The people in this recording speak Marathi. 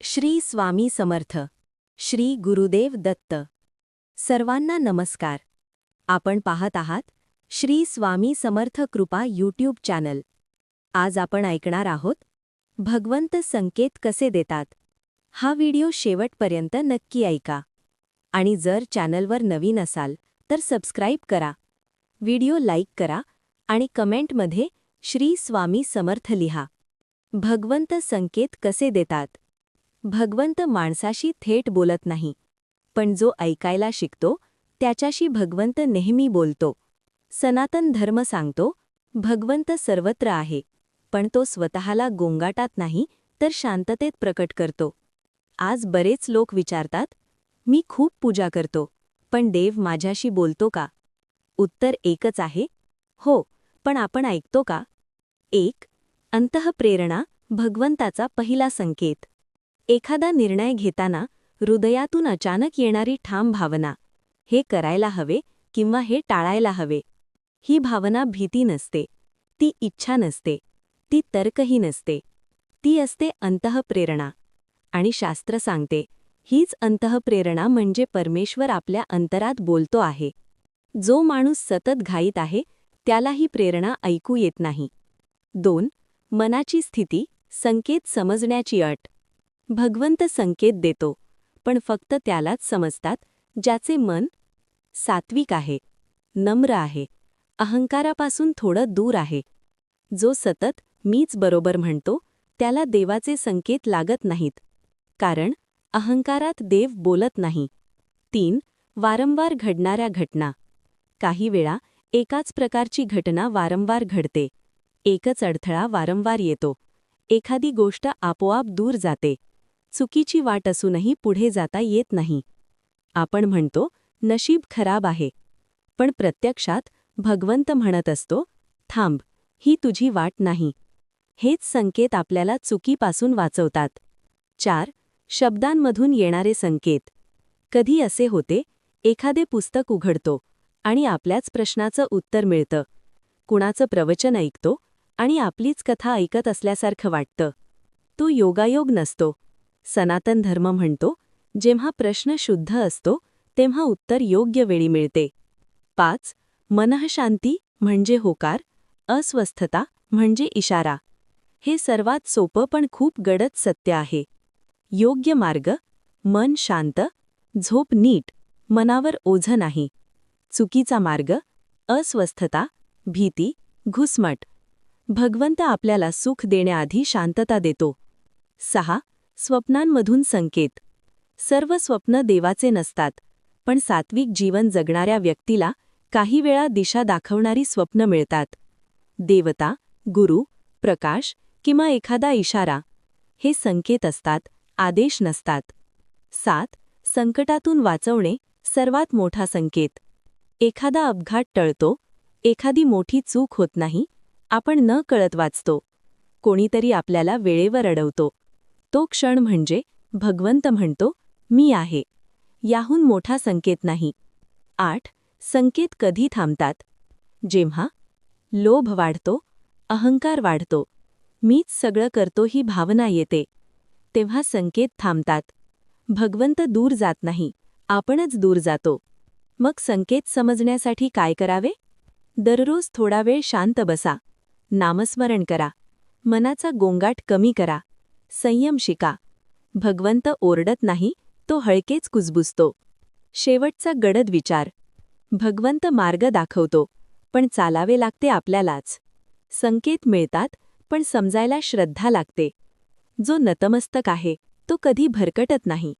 श्री स्वामी समर्थ श्री गुरुदेव दत्त. सर्वांना नमस्कार. आपण पाहत आहात श्री स्वामी समर्थ कृपा यूट्यूब चॅनल. आज आपण ऐकणार आहोत भगवंत संकेत कसे देतात? हा व्हिडिओ शेवटपर्यंत नक्की ऐका. आणि जर चॅनलवर नवीन असाल तर सबस्क्राईब करा. व्हिडिओ लाईक करा आणि कमेंटमध्ये श्री स्वामी समर्थ लिहा. भगवंत संकेत कसे देतात? भगवंत माणसाशी थेट बोलत नाही. पण जो ऐकायला शिकतो त्याच्याशी भगवंत नेहमी बोलतो. सनातन धर्म सांगतो भगवंत सर्वत्र आहे पण तो स्वतःला गोंगाटात नाही तर शांततेत प्रकट करतो. आज बरेच लोक विचारतात मी खूप पूजा करतो पण देव माझ्याशी बोलतो का? उत्तर एकच आहे हो पण आपण ऐकतो का? एक अंतःप्रेरणा भगवंताचा पहिला संकेत. एखादा निर्णय घेताना हृदयातून अचानक येणारी ठाम भावना हे करायला हवे किंवा हे टाळायला हवे ही भावना भीती नसते ती इच्छा नसते ती तर्कही नसते. ती असते अंतःप्रेरणा. आणि शास्त्र सांगते हीच अंतःप्रेरणा म्हणजे परमेश्वर आपल्या अंतरात बोलतो आहे. जो माणूस सतत घाईत आहे त्याला ही प्रेरणा ऐकू येत नाही. दोन मनाची स्थिती संकेत समजण्याची अट. भगवंत संकेत देतो. पण फक्त त्यालाच समजतात ज्याचे मन सात्विक आहे नम्र आहे अहंकारापासून थोडं दूर आहे. जो सतत मीच बरोबर म्हणतो त्याला देवाचे संकेत लागत नाहीत. कारण अहंकारात देव बोलत नाही. तीन वारंवार घडणाऱ्या घटना. काही वेळा एकाच प्रकारची घटना वारंवार घडते. एकच अडथळा वारंवार येतो. एखादी गोष्ट आपोआप दूर जाते. चुकीची वाट असूनही पुढे जाता येत नाही. आपण म्हणतो नशीब खराब आहे. पण प्रत्यक्षात भगवंत म्हणत असतो थांब ही तुझी वाट नाही. हेच संकेत आपल्याला चुकीपासून वाचवतात. चार शब्दांमधून येणारे संकेत. कधी असे होते एखादे पुस्तक उघडतो आणि आपल्याच प्रश्नाचं उत्तर मिळतं. कुणाचं प्रवचन ऐकतो आणि आपलीच कथा ऐकत असल्यासारखं वाटतं. तो योगायोग नसतो. सनातन धर्म म्हणतो जेव्हा प्रश्न शुद्ध असतो तेव्हा उत्तर योग्य वेळी मिळते. पाच मनःशांती म्हणजे होकार अस्वस्थता म्हणजे इशारा. हे सर्वात सोपं पण खूप गडद सत्य आहे. योग्य मार्ग मन शांत झोप नीट मनावर ओझं नाही. चुकीचा मार्ग अस्वस्थता भीती घुसमट. भगवंत आपल्याला सुख देण्याआधी शांतता देतो. सहा स्वप्नांमधून संकेत. सर्व स्वप्न देवाचे नसतात पण सात्विक जीवन जगणाऱ्या व्यक्तीला काही वेळा दिशा दाखवणारी स्वप्न मिळतात. देवता गुरु प्रकाश किंवा एखादा इशारा हे संकेत असतात आदेश नसतात. सात संकटातून वाचवणे सर्वात मोठा संकेत. एखादा अपघात टळतो एखादी मोठी चूक होत नाही आपण न कळत वाचतो. कोणीतरी आपल्याला वेळेवर अडवतो. तो क्षण म्हणजे भगवंत म्हणतो मी आहे. याहून मोठा संकेत नाही. आठ संकेत कधी थांबतात? जेव्हा लोभ वाढतो अहंकार वाढतो मीच सगळं करतो ही भावना येते तेव्हा संकेत थांबतात. भगवंत दूर जात नाही आपणच दूर जातो. मग संकेत समजण्यासाठी काय करावे? दररोज थोडा वेळ शांत बसा नामस्मरण करा मनाचा गोंगाट कमी करा संयम शिका. भगवंत ओरडत नाही तो हळकेच कुजबुजतो. शेवटचा गडद विचार. भगवंत मार्ग दाखवतो पण चालावे लागते आपल्यालाच. संकेत मिळतात पण समजायला श्रद्धा लागते. जो नतमस्तक आहे तो कधी भरकटत नाही.